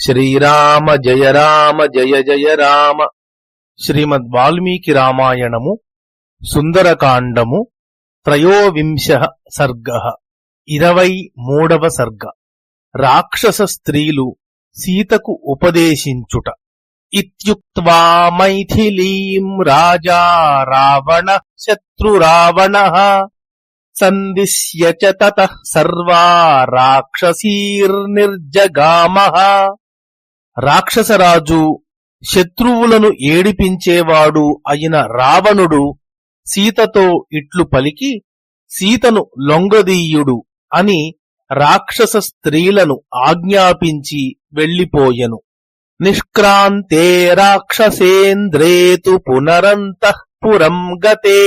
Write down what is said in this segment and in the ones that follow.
శ్రీరామ జయ రామ జయ జయ రామ. శ్రీమద్ వాల్మీకి రామాయణము సుందరకాండము త్రయోవింశ సర్గ. ఇరవై మూడవ సర్గ. రాక్షస స్త్రీలు సీతకు ఉపదేశించుట. ఇత్యుక్త్వా మైథిలీం రాజా రావణ శత్రురావణ సందిశ్య చ తతః సర్వా రాక్షసీర్నిర్జగామః. రాక్షసరాజు శత్రువులను ఏడిపించేవాడు అయిన రావణుడు సీతతో ఇట్లు పలికి సీతను లొంగదీయుడు అని రాక్షస స్త్రీలను ఆజ్ఞాపించి వెళ్ళిపోయెను నిష్క్రాంతే రాక్షసేంద్రేతు పునరంతః పురం గతే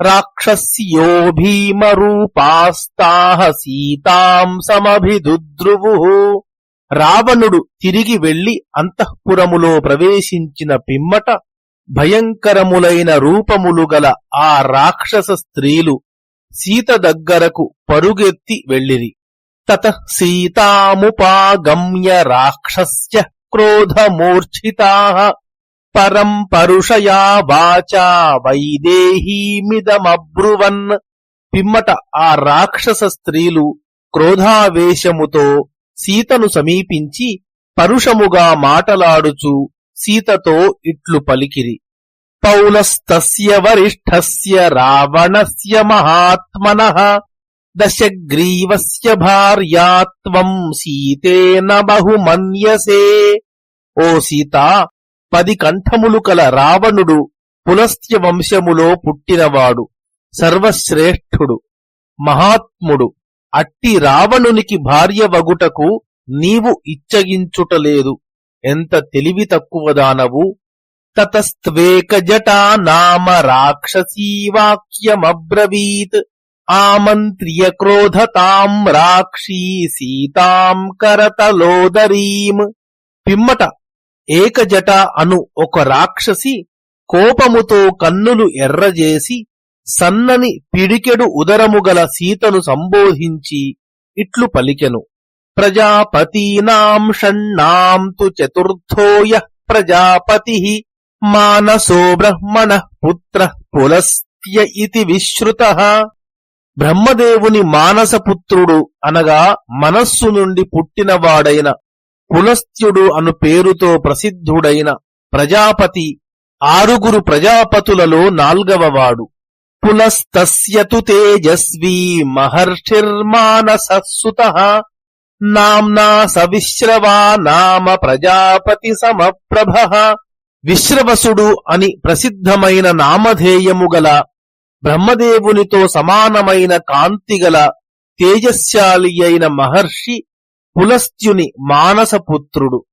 రాక్షస్యో భీమరూపాస్తాహ సీతాం సమభిదుద్రువు రావణుడు తిరిగి వెళ్ళి అంతఃపురములో ప్రవేశించిన పిమ్మట భయంకరములైన రూపములు గల ఆ రాక్షస స్త్రీలు సీత దగ్గరకు పరుగెత్తి వెళ్ళిరి. తత సీతాముపాగమ్య రాక్షస్య క్రోధమూర్ఛితా పరం పరుషయా వాచా వైదేహీమిదమబ్రువన్ పిమ్మట ఆ రాక్షస స్త్రీలు క్రోధావేశముతో సీతను సమీపించి పరుషముగా మాటలాడుచు సీతతో ఇట్లు పలికిరి. పౌలస్తస్య వరిష్ఠస్య రావణస్య మహాత్మన దశగ్రీవస్య భార్యాత్వం సీతేన బహుమన్యసే. ఓ సీత పది కంఠములు కల రావణుడు పులస్త్య వంశములో పుట్టినవాడు సర్వశ్రేష్ఠుడు మహాత్ముడు. అట్టి రావణునికి భార్య వగుటకు నీవు ఇచ్చగించుటలేదు. ఎంత తెలివి తక్కువదానవు? తతస్త్వేకజటా నామ రాక్షసీ వాక్యమబ్రవీత్ ఆమంత్రియ క్రోధతాం రాక్షీ సీతాం కరతలోదరీం పిమ్మట ఏకజట అను ఒక రాక్షసి కోపముతో కన్నులు ఎర్రజేసి సన్నని పిడికెడు ఉదరముగల సీతను సంబోధించి ఇట్లు పలికెను. ప్రజాపతీనాం షణ్ణాం తు చతుర్థోయ ప్రజాపతి మానసో బ్రహ్మణ పుత్ర పులస్త్య ఇతి విశ్రుత. బ్రహ్మదేవుని మానసపుత్రుడు అనగా మనస్సు నుండి పుట్టినవాడైన పులస్త్యుడు అను పేరుతో ప్రసిద్ధుడైన ప్రజాపతి ఆరుగురు ప్రజాపతులలో నాల్గవవాడు పులస్తస్యతు తేజస్వీ మహర్షిర్మానసుత నామ్నా సవిశ్రవా నామ ప్రజాపతి సమప్రభ విశ్రవసుడు అని ప్రసిద్ధమైన నామధేయము గల బ్రహ్మదేవునితో సమానమైన కాంతిగల తేజశాలి అయిన మహర్షి పులస్త్యుని మానసపుత్రుడు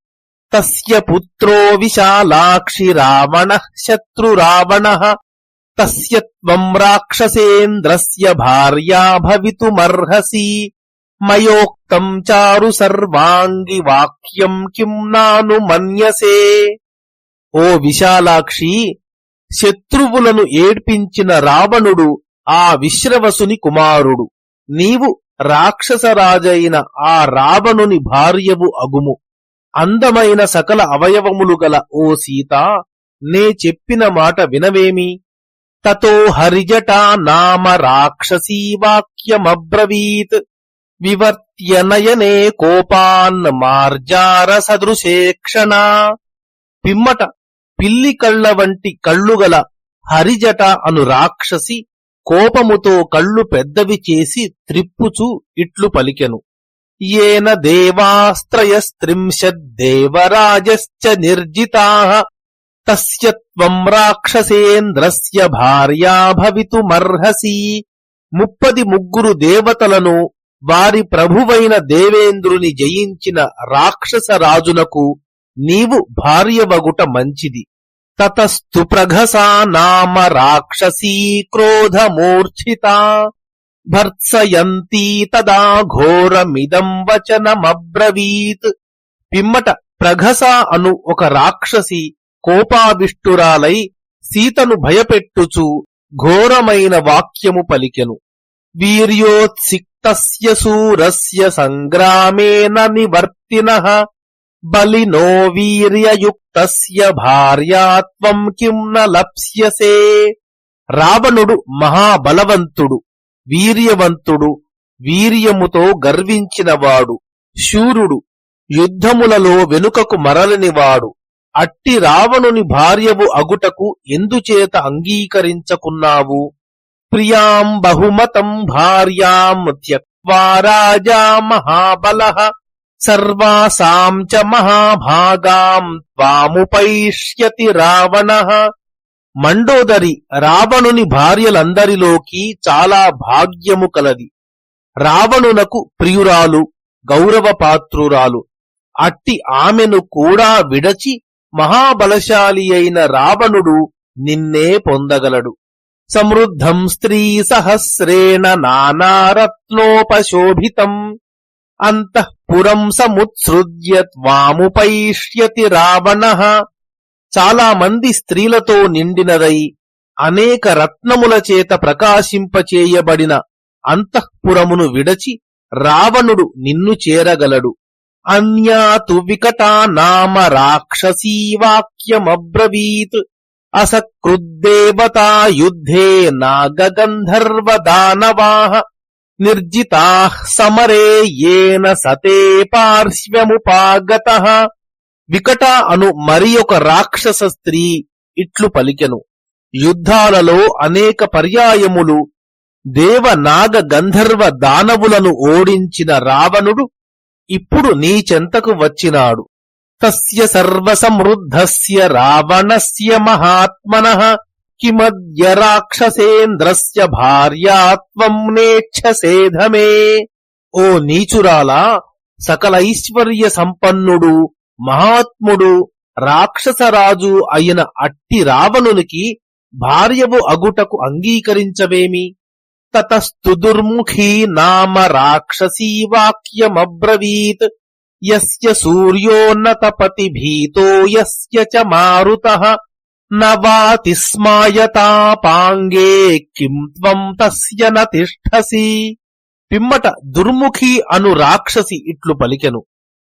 తస్య పుత్రో విశాలాక్షి రావణ శత్రురావణ తస్య త్వం రాక్షసేంద్రస్య భార్యా భవితుమర్హసి. మయోక్తం చారు సర్వాంగి వాక్యం కిం నాను మన్యసే. ఓ విశాలాక్షి శత్రువులను ఏడ్పించిన రావణుడు ఆ విశ్రవసుని కుమారుడు. నీవు రాక్షసరాజైన ఆ రావణుని భార్యవు అగుము. అందమైన సకల అవయవములు గల ఓ సీత నే చెప్పిన మాట వినవేమి? తతో హరిజటా నామ రాక్షసీ వాక్యమబ్రవీత్. వివర్త్య నయనే కోపాన్ మార్జార సదృశేక్షణ. పిమ్మట పిల్లి కళ్ళ వంటి కళ్ళుగల హరిజట అను రాక్షసి కోపముతో కళ్ళు పెద్దవి చేసి త్రిప్పుచు ఇట్లు పలికెను. ఏన దేవాస్త్రయస్త్రింశద్దేవరాజశ్చ నిర్జితా. తస్య త్వం రాక్షసేంద్రస్య భార్యా భవితుమర్హసి. ముప్పది ముగ్గురు దేవతలను వారి ప్రభువైన దేవేంద్రుని జయించిన రాక్షస రాజునకు నీవు భార్యవగుట మంచిది. తతస్తు ప్రఘసా నామ రాక్షసీ క్రోధమూర్ఛిత. భర్త్సయంతీ తదా ఘోరమిదం వచనమబ్రవీత్. పిమ్మట ప్రఘస అను ఒక రాక్షసి కోపావిష్టురాలై సీతను భయపెట్టుచు ఘోరమైన వాక్యము పలికెను. వీర్యోత్సిక్తస్య సూరస్య సంగ్రామేన నివర్తిన బలినో వీర్యయుక్తస్య భార్యాత్వం కిం న లప్స్యసే. రావణుడు మహాబలవంతుడు వీర్యవంతుడు వీర్యముతో గర్వించినవాడు శూరుడు యుద్ధములలో వెనుకకు మరలనివాడు. అట్టి రావణుని భార్యవు అగుటకు ఎందుచేత అంగీకరించకున్నావు? ప్రియాం బహుమతం భార్యాం త్యక్వా రాజా మహాబల సర్వాసాం చ మహాభాగాం త్వాముపైష్యతి రావణ. మండోదరి రావణుని భార్యలందరిలోకి చాలా భాగ్యము కలది. రావణునకు ప్రియురాలు గౌరవపాత్రురాలు. అట్టి ఆమెను కూడా విడచి మహాబలశాలి అయిన రావణుడు నిన్నే పొందగలడు. సమృద్ధం స్త్రీ సహస్రేణ నానారత్నోపశోభితం. అంతఃపురం సముత్సృజ్య వాముపైష్యతి రావణ. చాలా మంది స్త్రీలతో నిండినదై అనేక రత్నముల చేత ప్రకాశింపచేయబడిన అంతఃపురమును విడచి రావణుడు నిన్ను చేరగలడు. అన్యాతు వికటా నామ రాక్షసీ వాక్యమబ్రవీత్. అసకృద్దేవతా యుద్ధే నాగగంధర్వ దానవాః నిర్జితా సమరే ఏన సతే పార్శ్వముపాగత. వికట అను మరి ఒక రాక్షస స్త్రీ ఇట్లు పలికెను. యుద్ధాలలో అనేక పర్యాయములు దేవ నాగ గంధర్వ దానవులను ఓడించిన రావణుడు ఇప్పుడు నీ చెంతకు వచ్చినాడు. తస్య సర్వసమృద్ధస్య రావణస్య మహాత్మన కిమద్య రాక్షసేంద్రస్య భార్యాత్వం నేచ్ఛసేధమే. ఓ నీచురాలా సకలైశ్వర్య సంపన్నుడు మహాత్ముడు రాక్షసరాజు అయిన అట్టి రావణునికి భార్యవు అగుటకు అంగీకరించవేమి? తతస్తు దుర్ముఖీ నామ రాక్షసీ వాక్యమబ్రవీత్ యస్య సూర్యోన్నత భీతో యస్య చ మారుతః న స్మాయతాపాంగే కిం త్వం తస్య న పిమ్మట దుర్ముఖి అను రాక్షసి ఇట్లు పలికెను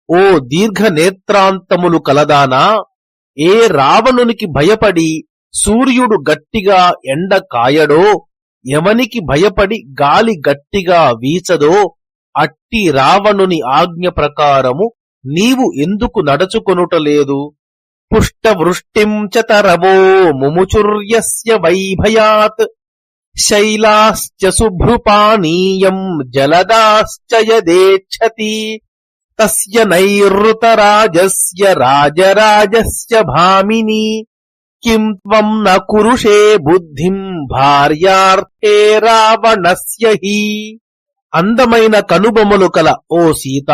ఓ దీర్ఘ నేత్రాంతములు కలదానా ఏ రావణునికి భయపడి సూర్యుడు గట్టిగా ఎండ కాయడో ఎవనికి భయపడి గాలి గట్టిగా వీచదో అట్టి రావణుని ఆజ్ఞ ప్రకారము నీవు ఎందుకు నడుచుకొనుటలేదు? పుష్టవృష్టిం చ తరవో ముముచుర్యస్య వైభయాత్ శైలాశ్చ శుభ్రుపానీయం జలదాశ్చ యదేచ్ఛతి తస్య నైరుతరాజస్య రాజరాజస్య భామిని కిం త్వం న కురుషే బుద్ధిం భార్యార్థే రావణస్య హి అందమైన కనుబొమలు కల ఓ సీత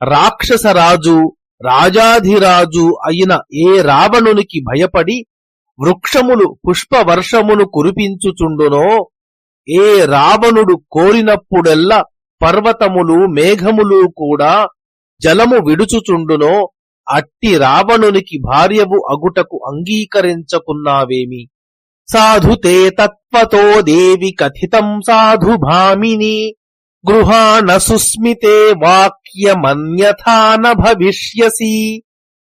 రాక్షసరాజు రాజాధిరాజు అయిన ఏ రావణునికి భయపడి వృక్షములు పుష్పవర్షమును కురిపించుచుండునో ఏ రావణుడు కోరినప్పుడెల్లా పర్వతములు మేఘములు కూడా జలము విడుచుచుండునో అట్టి రావణునికి భార్యవు అగుటకు అంగీకరించకున్నావేమి? సాధుతే తత్వతో దేవి కథితం సాధు భామిని గృహాణ సుస్మితే వాక్యమన్యథాన భవిష్యసి.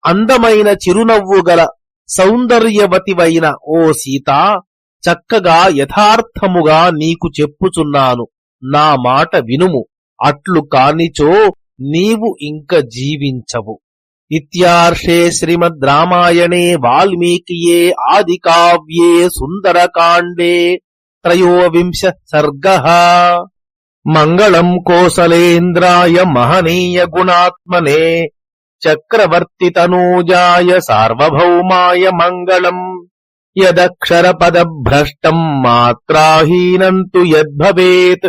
అందమైన చిరునవ్వు గల సౌందర్యవతివైన ఓ సీత చక్కగా యథార్థముగా నీకు చెప్పుచున్నాను. నా మాట వినుము. అట్లు కానిచో నీవు ఇంక జీవించవు. ఇత్యార్షే శ్రీమద్ రామాయణే వాల్మీకియే ఆది కావ్యే సుందరకాండే త్రయోవింశ సర్గ మంగళం కోసలేంద్రాయ మహనీయ గుణాత్మనే చక్రవర్తి తనూజాయ సార్వభౌమాయ మంగళం యదక్షర పదభ్రష్టం మాత్రాహీనం తు యద్భవేత్